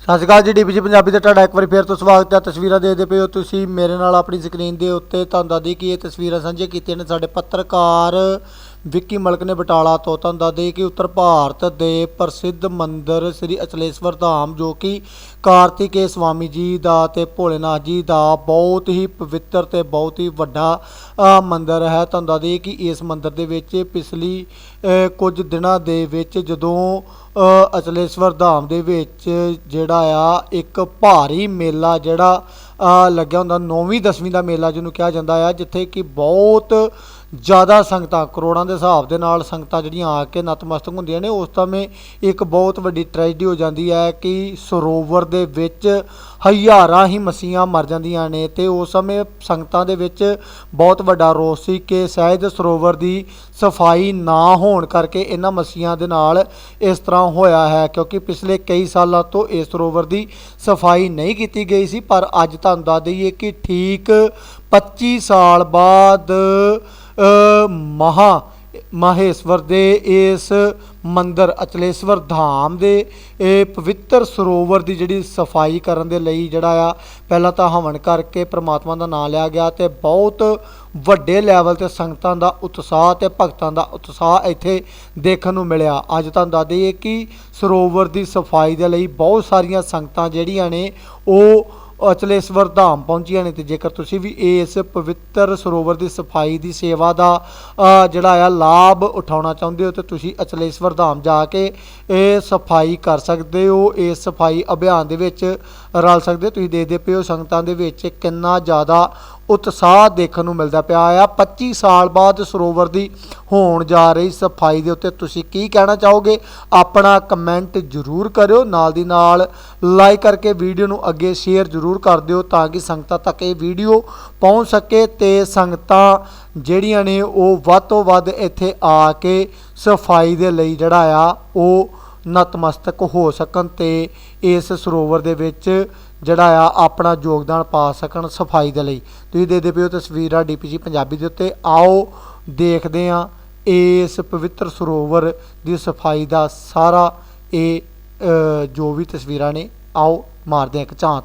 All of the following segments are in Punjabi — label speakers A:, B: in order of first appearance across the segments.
A: ਸਤਿ ਸ਼੍ਰੀ ਅਕਾਲ ਜੀ ਡੀਪੀਜੀ ਪੰਜਾਬੀ ਦਾ ਤੁਹਾਡਾ ਇੱਕ ਵਾਰੀ ਫੇਰ ਤੋਂ ਸਵਾਗਤ ਹੈ। ਤਸਵੀਰਾਂ ਦੇਖਦੇ ਪਏ ਹੋ ਤੁਸੀਂ ਮੇਰੇ ਨਾਲ ਆਪਣੀ ਸਕਰੀਨ ਦੇ ਉੱਤੇ। ਤੁਹਾਨੂੰ ਦੱਸਦੀ ਕਿ ਇਹ ਤਸਵੀਰਾਂ ਸਾਂਝੀਆਂ ਕੀਤੀਆਂ ਨੇ ਸਾਡੇ ਪੱਤਰਕਾਰ ਵਿੱਕੀ ਮਲਕ ਨੇ ਬਟਾਲਾ ਤੋਂ ਤੁਹਾਨੂੰ ਦੱਸ ਦੱਸਦੇ ਕਿ ਉੱਤਰ ਭਾਰਤ ਦੇ ਪ੍ਰਸਿੱਧ ਮੰਦਿਰ ਸ੍ਰੀ ਅਚਲੇਸ਼ਵਰ ਧਾਮ ਜੋ ਕਿ ਕਾਰਤਿਕੇ ਸਵਾਮੀ ਜੀ ਦਾ ਤੇ ਭੋਲੇਨਾਥ ਜੀ ਦਾ ਬਹੁਤ ਹੀ ਪਵਿੱਤਰ ਤੇ ਬਹੁਤ ਹੀ ਵੱਡਾ ਅ, ਮੰਦਿਰ ਹੈ। ਤੁਹਾਨੂੰ ਦੱਸ ਦੱਸਦੇ ਕਿ ਇਸ ਮੰਦਿਰ ਦੇ ਵਿੱਚ ਪਿਛਲੀ ਕੁਝ ਦਿਨਾਂ ਦੇ ਵਿੱਚ ਜਦੋਂ ਅਚਲੇਸ਼ਵਰ ਧਾਮ ਦੇ ਵਿੱਚ ਜਿਹੜਾ ਆ ਇੱਕ ਭਾਰੀ ਮੇਲਾ ਜਿਹੜਾ ਲੱਗਿਆ ਹੁੰਦਾ 9ਵੀਂ 10ਵੀਂ ਦਾ ਮੇਲਾ ਜਿਹਨੂੰ ਕਿਹਾ ਜਾਂਦਾ ਆ ਜਿੱਥੇ ਕਿ ਬਹੁਤ ਜ਼ਿਆਦਾ ਸੰਗਤਾਂ, ਕਰੋੜਾਂ ਦੇ ਹਿਸਾਬ ਦੇ ਨਾਲ ਸੰਗਤਾਂ ਜਿਹੜੀਆਂ ਆ ਕੇ ਨਤਮਸਤਕ ਹੁੰਦੀਆਂ ਨੇ, ਉਸ ਸਮੇਂ ਇੱਕ ਬਹੁਤ ਵੱਡੀ ਟ੍ਰੈਜਡੀ ਹੋ ਜਾਂਦੀ ਹੈ ਕਿ ਸਰੋਵਰ ਦੇ ਵਿੱਚ ਹਜ਼ਾਰਾਂ ਹੀ ਮੱਛੀਆਂ ਮਰ ਜਾਂਦੀਆਂ ਨੇ ਤੇ ਉਸ ਸਮੇਂ ਸੰਗਤਾਂ ਦੇ ਵਿੱਚ ਬਹੁਤ ਵੱਡਾ ਰੋਸ ਸੀ ਕਿ ਸ਼ਾਇਦ ਸਰੋਵਰ ਦੀ ਸਫ਼ਾਈ ਨਾ ਹੋਣ ਕਰਕੇ ਇਹਨਾਂ ਮੱਛੀਆਂ ਦੇ ਨਾਲ ਇਸ ਤਰ੍ਹਾਂ ਹੋਇਆ ਹੈ, ਕਿਉਂਕਿ ਪਿਛਲੇ ਕਈ ਸਾਲਾਂ ਤੋਂ ਇਸ ਸਰੋਵਰ ਦੀ ਸਫ਼ਾਈ ਨਹੀਂ ਕੀਤੀ ਗਈ ਸੀ, ਪਰ ਅੱਜ ਤੁਹਾਨੂੰ ਦੱਸ ਦਈਏ ਕਿ ਠੀਕ 25 ਸਾਲ ਬਾਅਦ ਮਹਾ ਮਾਹੇਸ਼ਵਰ ਦੇ ਇਸ ਮੰਦਰ ਅਚਲੇਸ਼ਵਰ ਧਾਮ ਦੇ, ਇਹ ਪਵਿੱਤਰ ਸਰੋਵਰ ਦੀ ਜਿਹੜੀ ਸਫ਼ਾਈ ਕਰਨ ਦੇ ਲਈ ਜਿਹੜਾ ਆ, ਪਹਿਲਾਂ ਤਾਂ ਹਵਨ ਕਰਕੇ ਪ੍ਰਮਾਤਮਾ ਦਾ ਨਾਮ ਲਿਆ ਗਿਆ ਤੇ ਬਹੁਤ ਵੱਡੇ ਲੈਵਲ ਤੇ ਸੰਗਤਾਂ ਦਾ ਉਤਸ਼ਾਹ ਤੇ ਭਗਤਾਂ ਦਾ ਉਤਸ਼ਾਹ ਇੱਥੇ ਦੇਖਣ ਨੂੰ ਮਿਲਿਆ। ਅੱਜ ਤੁਹਾਨੂੰ ਦੱਸ ਦਈਏ ਕਿ ਸਰੋਵਰ ਦੀ ਸਫ਼ਾਈ ਦੇ ਲਈ ਬਹੁਤ ਸਾਰੀਆਂ ਸੰਗਤਾਂ ਜਿਹੜੀਆਂ ਨੇ, ਉਹ ਅਚਲੇਸ਼ਵਰ ਧਾਮ ਪਹੁੰਚੀਆਂ ਨੇ ਤੇ ਜੇਕਰ ਤੁਸੀਂ ਵੀ ਇਸ ਪਵਿੱਤਰ ਸਰੋਵਰ ਦੀ ਸਫ਼ਾਈ ਦੀ ਸੇਵਾ ਦਾ ਜਿਹੜਾ ਆ ਲਾਭ ਉਠਾਉਣਾ ਚਾਹੁੰਦੇ ਹੋ ਤੇ ਤੁਸੀਂ ਅਚਲੇਸ਼ਵਰ ਧਾਮ ਜਾ ਕੇ ਇਹ ਸਫ਼ਾਈ ਕਰ ਸਕਦੇ ਹੋ ਇਸ ਸਫ਼ਾਈ ਅਭਿਆਨ ਦੇ ਵਿੱਚ ਰਲ ਸਕਦੇ ਹੋ। ਤੁਸੀਂ ਦੇਖਦੇ ਪਏ ਹੋ ਸੰਗਤਾਂ ਦੇ ਵਿੱਚ ਕਿੰਨਾ ਜ਼ਿਆਦਾ ਉਤਸ਼ਾਹ ਦੇਖਣ ਨੂੰ ਮਿਲਦਾ ਪਿਆ ਆ। 25 ਸਾਲ ਬਾਅਦ ਸਰੋਵਰ ਦੀ ਹੋਣ ਜਾ ਰਹੀ ਸਫ਼ਾਈ ਦੇ ਉੱਤੇ ਤੁਸੀਂ ਕੀ ਕਹਿਣਾ ਚਾਹੋਗੇ? ਆਪਣਾ ਕਮੈਂਟ ਜ਼ਰੂਰ ਕਰਿਓ। ਨਾਲ ਦੀ ਨਾਲ ਲਾਈਕ ਕਰਕੇ ਵੀਡੀਓ ਨੂੰ ਅੱਗੇ ਸ਼ੇਅਰ ਜ਼ਰੂਰ ਕਰ ਦਿਓ ਤਾਂ ਕਿ ਸੰਗਤਾਂ ਤੱਕ ਇਹ ਵੀਡੀਓ ਪਹੁੰਚ ਸਕੇ ਤੇ ਸੰਗਤਾਂ ਜਿਹੜੀਆਂ ਨੇ ਉਹ ਵੱਧ ਤੋਂ ਵੱਧ ਇੱਥੇ ਆ ਕੇ ਸਫ਼ਾਈ ਦੇ ਲਈ ਜਿਹੜਾ ਆ, ਉਹ ਨਤਮਸਤਕ ਹੋ ਸਕਣ ਤੇ ਇਸ ਸਰੋਵਰ ਦੇ ਵਿੱਚ ਜਿਹੜਾ ਆ ਆਪਣਾ ਯੋਗਦਾਨ ਪਾ ਸਕਣ ਸਫ਼ਾਈ ਦੇ ਲਈ। ਤੁਸੀਂ ਦੇਖਦੇ ਪਏ ਹੋ ਤਸਵੀਰ ਤਸਵੀਰਾਂ ਡੀਪੀਜੀ ਪੰਜਾਬੀ ਦੇ ਉੱਤੇ। ਆਓ ਦੇਖਦੇ ਆ ਇਸ ਪਵਿੱਤਰ ਸਰੋਵਰ ਦੀ ਸਫ਼ਾਈ ਦਾ ਸਾਰਾ ਇਹ ਜੋ ਵੀ ਤਸਵੀਰਾਂ ਨੇ, ਆਓ ਮਾਰਦੇ ਹਾਂ ਇੱਕ ਝਾਂਤ।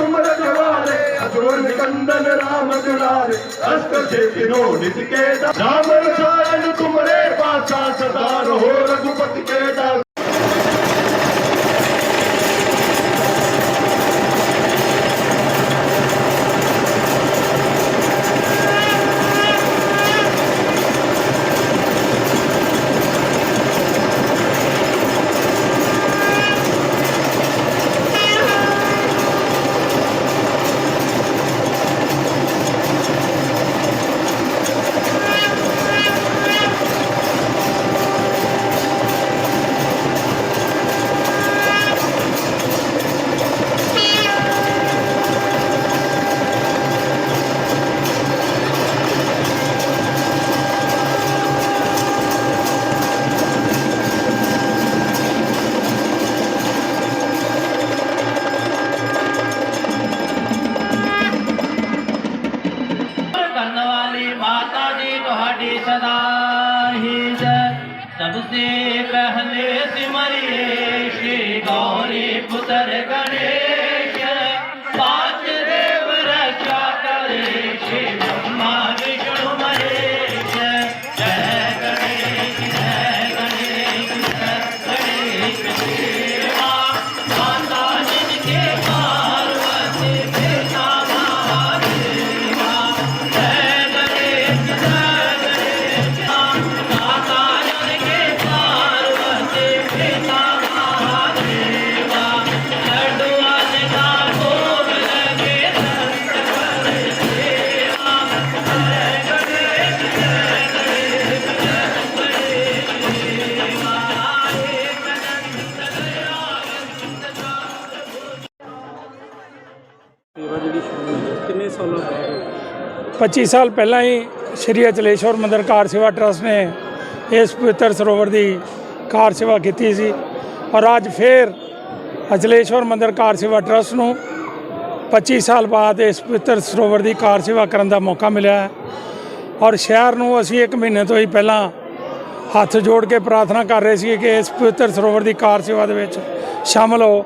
B: दुलारे अस्त से तिनो नित के दा- राम रसायन तुमरे पासा सदा रहो रघुपति के दास
C: सबसे पहले सिमरिए श्री गौरी पुत्र गणेश पांच देव रक्षा करे श्री ब्रह्मा विष्णु महेश जय गणेश जय गणेश जय गणेश देवा माता
D: 25 ਸਾਲ ਪਹਿਲਾਂ ਹੀ ਸ਼੍ਰੀ ਅਚਲੇਸ਼ਵਰ ਮੰਦਰ ਕਾਰ ਸੇਵਾ ਟਰਸਟ ਨੇ ਇਸ ਪਵਿੱਤਰ ਸਰੋਵਰ ਦੀ ਕਾਰ ਸੇਵਾ ਕੀਤੀ ਸੀ। ਔਰ ਅੱਜ ਫੇਰ ਅਚਲੇਸ਼ਵਰ ਮੰਦਰ ਕਾਰ ਸੇਵਾ ਟਰਸਟ ਨੂੰ 25 ਸਾਲ ਬਾਅਦ ਇਸ ਪਵਿੱਤਰ ਸਰੋਵਰ ਦੀ ਕਾਰ ਸੇਵਾ ਕਰਨ ਦਾ ਮੌਕਾ ਮਿਲਿਆ ਹੈ। ਔਰ ਸ਼ਹਿਰ ਨੂੰ ਅਸੀਂ ਇੱਕ ਮਹੀਨੇ ਤੋਂ ਹੀ ਪਹਿਲਾਂ ਹੱਥ ਜੋੜ ਕੇ ਪ੍ਰਾਰਥਨਾ ਕਰ ਰਹੇ ਸੀ ਕਿ ਇਸ ਪਵਿੱਤਰ ਸਰੋਵਰ ਦੀ ਕਾਰ ਸੇਵਾ ਦੇ ਵਿੱਚ ਸ਼ਾਮਲ ਹੋ।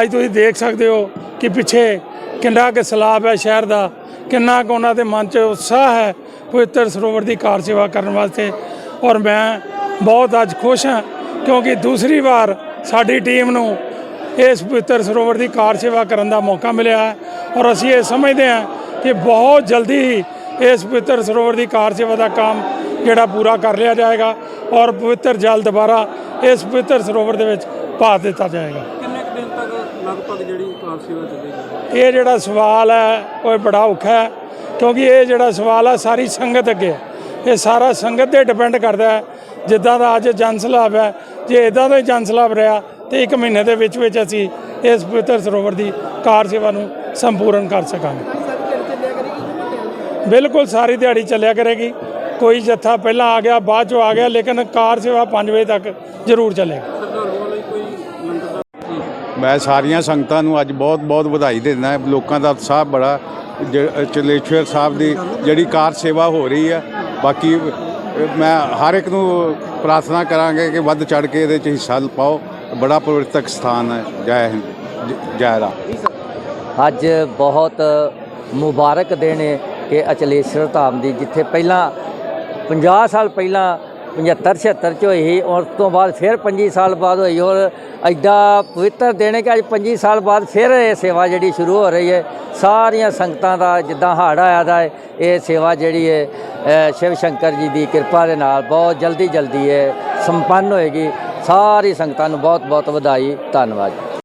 D: ਅੱਜ ਤੁਸੀਂ ਦੇਖ ਸਕਦੇ ਹੋ ਕਿ ਪਿੱਛੇ ਕਿੰਨਾ ਕੁ ਸਲਾਬ ਹੈ ਸ਼ਹਿਰ ਦਾ। ਕਿੰਨਾ ਕੁ ਉਹਨਾਂ ਦੇ ਮਨ 'ਚ ਉਤਸ਼ਾਹ ਹੈ ਪਵਿੱਤਰ ਸਰੋਵਰ ਦੀ ਕਾਰ ਸੇਵਾ ਕਰਨ ਵਾਸਤੇ। ਔਰ ਮੈਂ ਬਹੁਤ ਅੱਜ ਖੁਸ਼ ਹਾਂ ਕਿਉਂਕਿ ਦੂਸਰੀ ਵਾਰ ਸਾਡੀ ਟੀਮ ਨੂੰ ਇਸ ਪਵਿੱਤਰ ਸਰੋਵਰ ਦੀ ਕਾਰ ਸੇਵਾ ਕਰਨ ਦਾ ਮੌਕਾ ਮਿਲਿਆ ਹੈ। ਔਰ ਅਸੀਂ ਇਹ ਸਮਝਦੇ ਹਾਂ ਕਿ ਬਹੁਤ ਜਲਦੀ ਹੀ ਇਸ ਪਵਿੱਤਰ ਸਰੋਵਰ ਦੀ ਕਾਰ ਸੇਵਾ ਦਾ ਕੰਮ ਜਿਹੜਾ ਪੂਰਾ ਕਰ ਲਿਆ ਜਾਏਗਾ ਔਰ ਪਵਿੱਤਰ ਜਲ ਦੁਬਾਰਾ ਇਸ ਪਵਿੱਤਰ ਸਰੋਵਰ ਦੇ ਵਿੱਚ ਪਾ ਦਿੱਤਾ ਜਾਏਗਾ।
E: ਕਿੰਨੇ ਦਿਨ ਤੱਕ ਲਗਭਗ ਜਿਹੜੀ ਕਾਰ ਸੇਵਾ ਚੱਲੇਗੀ?
D: ਇਹ ਜਿਹੜਾ ਸਵਾਲ ਹੈ ਉਹ ਇਹ ਬੜਾ ਔਖਾ ਹੈ, ਕਿਉਂਕਿ ਇਹ ਜਿਹੜਾ ਸਵਾਲ ਹੈ ਸਾਰੀ ਸੰਗਤ ਅੱਗੇ ਹੈ। ਇਹ ਸਾਰਾ ਸੰਗਤ ਤੇ ਡਿਪੈਂਡ ਕਰਦਾ ਹੈ। ਜਿੱਦਾਂ ਦਾ ਅੱਜ ਜਨ ਸਲਾਬ ਹੈ, ਜੇ ਇਦਾਂ ਦਾ ਹੀ ਜਨ ਸਲਾਬ ਰਿਹਾ, ਤੇ ਇੱਕ ਮਹੀਨੇ ਦੇ ਵਿੱਚ ਵਿੱਚ ਅਸੀਂ ਇਸ ਪਵਿੱਤਰ ਸਰੋਵਰ ਦੀ ਕਾਰ ਸੇਵਾ ਨੂੰ ਸੰਪੂਰਨ ਕਰ ਸਕਾਂਗੇ। ਬਿਲਕੁਲ ਸਾਰੀ ਦਿਹਾੜੀ ਚੱਲਿਆ ਕਰੇਗੀ। ਕੋਈ ਜੱਥਾ ਪਹਿਲਾਂ ਆ ਗਿਆ, ਬਾਅਦ ਚੋਂ ਆ ਗਿਆ, ਲੇਕਿਨ ਕਾਰ ਸੇਵਾ 5 ਵਜੇ ਤੱਕ ਜ਼ਰੂਰ ਚੱਲੇਗੀ
E: ਸ਼ਰਧਾਲੂਆਂ ਲਈ ਕੋਈ ਲੰਗਰ ਦਾ
F: ਮੈਂ ਸਾਰੀਆਂ ਸੰਗਤਾਂ ਨੂੰ ਅੱਜ ਬਹੁਤ ਬਹੁਤ ਵਧਾਈ ਦਿੰਦਾ ਲੋਕਾਂ ਦਾ ਉਤਸ਼ਾਹ ਬੜਾ, ਜ- ਚਲੇਸ਼ਵਰ ਸਾਹਿਬ ਦੀ ਜਿਹੜੀ ਕਾਰ ਸੇਵਾ ਹੋ ਰਹੀ ਹੈ ਬਾਕੀ ਮੈਂ ਹਰ ਇੱਕ ਨੂੰ ਪ੍ਰਾਰਥਨਾ ਕਰਾਂਗੇ ਕਿ ਵੱਧ ਚੜ ਕੇ ਇਹਦੇ 'ਚ ਹਿੱਸਾ ਪਾਓ। ਬੜਾ ਪਵਿੱਤਰ ਸਥਾਨ ਹੈ। ਜੈ ਹਿੰਦ, ਜ- ਜੈ ਰਾਮ।
G: ਅੱਜ ਬਹੁਤ ਮੁਬਾਰਕ ਦਿਨ ਹੈ ਕਿ ਅਚਲੇਸ਼ਵਰ ਧਾਮ ਦੀ, ਜਿੱਥੇ ਪਹਿਲਾਂ 50 ਸਾਲ ਪਹਿਲਾਂ 75 76 ਚ ਹੋਈ ਸੀ ਔਰ ਉਸ ਤੋਂ ਬਾਅਦ ਫਿਰ 25 ਸਾਲ ਬਾਅਦ ਹੋਈ ਔਰ ਐਡਾ ਪਵਿੱਤਰ ਦਿਨ ਕਿ ਅੱਜ 25 ਸਾਲ ਬਾਅਦ ਫਿਰ ਇਹ ਸੇਵਾ ਜਿਹੜੀ ਸ਼ੁਰੂ ਹੋ ਰਹੀ ਹੈ, ਸਾਰੀਆਂ ਸੰਗਤਾਂ ਦਾ ਜਿੱਦਾਂ ਹਾੜ ਆਇਆ ਦਾ ਇਹ ਸੇਵਾ ਜਿਹੜੀ ਹੈ ਸ਼ਿਵ ਸ਼ੰਕਰ ਜੀ ਦੀ ਕਿਰਪਾ ਦੇ ਨਾਲ ਬਹੁਤ ਜਲਦੀ ਜਲਦੀ ਇਹ ਸੰਪੰਨ ਹੋਏਗੀ, ਸਾਰੀ ਸੰਗਤਾਂ ਨੂੰ ਬਹੁਤ ਬਹੁਤ ਵਧਾਈ, ਧੰਨਵਾਦ।